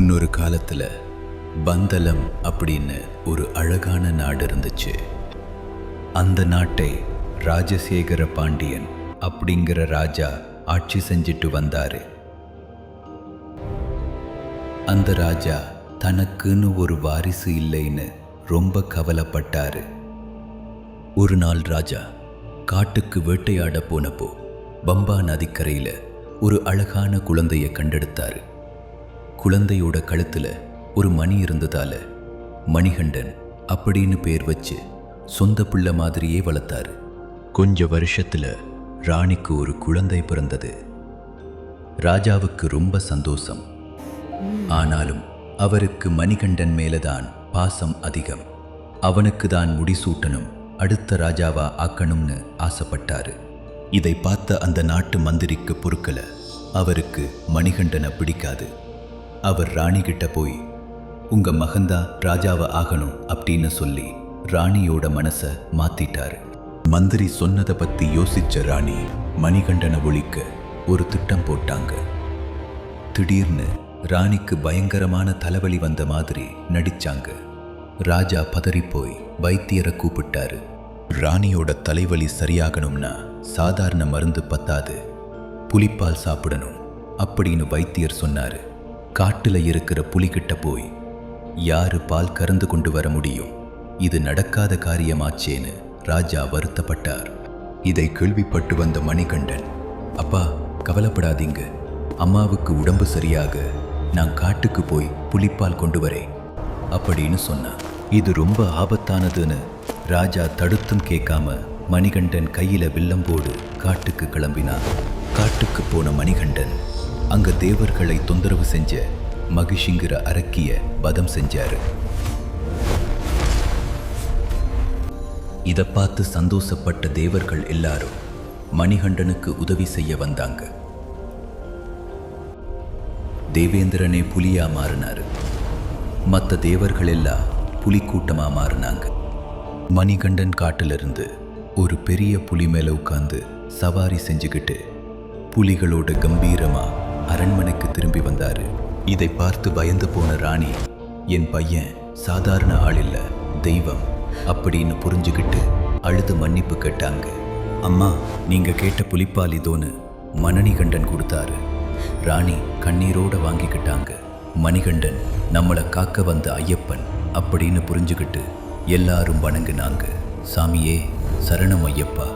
முன்னொரு காலத்தில் பந்தலம் அப்படின்னு ஒரு அழகான நாடு இருந்துச்சு. அந்த நாட்டை ராஜசேகர பாண்டியன் அப்படிங்கிற ராஜா ஆட்சி செஞ்சிட்டு வந்தாரு. அந்த ராஜா தனக்குன்னு ஒரு வாரிசு இல்லைன்னு ரொம்ப கவலைப்பட்டாரு. ஒரு நாள் ராஜா காட்டுக்கு வேட்டையாட போனப்போ பம்பா நதிக்கரையில ஒரு அழகான குழந்தையை கண்டெடுத்தாரு. குழந்தையோட கழுத்துல ஒரு மணி இருந்ததால மணிகண்டன் அப்படின்னு பேர் வச்சு சொந்த பிள்ளை மாதிரியே வளர்த்தாரு. கொஞ்ச வருஷத்துல ராணிக்கு ஒரு குழந்தை பிறந்தது. ராஜாவுக்கு ரொம்ப சந்தோஷம். ஆனாலும் அவருக்கு மணிகண்டன் மேலதான் பாசம் அதிகம். அவனுக்கு தான் முடிசூட்டணும் அடுத்த ராஜாவா ஆக்கணும்னு ஆசைப்பட்டாரு. இதை பார்த்த அந்த நாட்டு மந்திரிக்கு பொறுக்கல. அவருக்கு மணிகண்டனை பிடிக்காது. அவர் ராணி கிட்ட போய் உங்க மகந்தா ராஜாவை ஆகணும் அப்படின்னு சொல்லி ராணியோட மனசை மாத்திட்டாரு. மந்திரி சொன்னதை பத்தி யோசிச்ச ராணி மணிகண்டனை ஒழிக்க ஒரு திட்டம் போட்டாங்க. திடீர்னு ராணிக்கு பயங்கரமான தலைவலி வந்த மாதிரி நடிச்சாங்க. ராஜா பதறிப்போய் வைத்தியரை கூப்பிட்டாரு. ராணியோட தலைவலி சரியாகணும்னா சாதாரண மருந்து பத்தாது. புலிப்பால் சாப்பிடணும் அப்படின்னு வைத்தியர் சொன்னாரு. காட்டுல இருக்கிற புலிகிட்ட போய் யாரு பால் கறந்து கொண்டு வர முடியும்? இது நடக்காத காரியமாச்சேன்னு ராஜா வருத்தப்பட்டார். இதை கேள்விப்பட்டு வந்த மணிகண்டன் அப்பா கவலைப்படாதீங்க. அம்மாவுக்கு உடம்பு சரியாக நான் காட்டுக்கு போய் புலிப்பால் கொண்டு வரேன் அப்படின்னு சொன்னான். இது ரொம்ப ஆபத்தானதுன்னு ராஜா தடுத்தும் கேட்காம மணிகண்டன் கையில வில்லம்போடு காட்டுக்கு கிளம்பினான். காட்டுக்கு போன மணிகண்டன் அங்க தேவர்களை தொந்தரவு செஞ்ச மகிஷிங்கிற அரக்கிய வதம் செஞ்சாரு. இதை பார்த்து சந்தோஷப்பட்ட தேவர்கள் எல்லாரும் மணிகண்டனுக்கு உதவி செய்ய வந்தாங்க. தேவேந்திரனே புலியா மாறினாரு. மற்ற தேவர்கள் எல்லாம் புலிக்கூட்டமா மாறினாங்க. மணிகண்டன் காட்டிலிருந்து ஒரு பெரிய புலி மேல உட்கார்ந்து சவாரி செஞ்சுக்கிட்டு புலிகளோட கம்பீரமா அரண்மனைக்கு திரும்பி வந்தாரு. இதை பார்த்து பயந்து போன ராணி என் பையன் சாதாரண ஆள் இல்ல தெய்வம் அப்படின்னு புரிஞ்சுக்கிட்டு அழுது மன்னிப்பு கேட்டாங்க. அம்மா நீங்க கேட்ட புலிப்பால் இதோன்னு மணனிகண்டன் கொடுத்தாரு. ராணி கண்ணீரோட வாங்கிக்கிட்டாங்க. மணிகண்டன் நம்மளை காக்க வந்த ஐயப்பன் அப்படின்னு புரிஞ்சுக்கிட்டு எல்லாரும் வணங்குனாங்க. சாமியே சரணம் ஐயப்பா.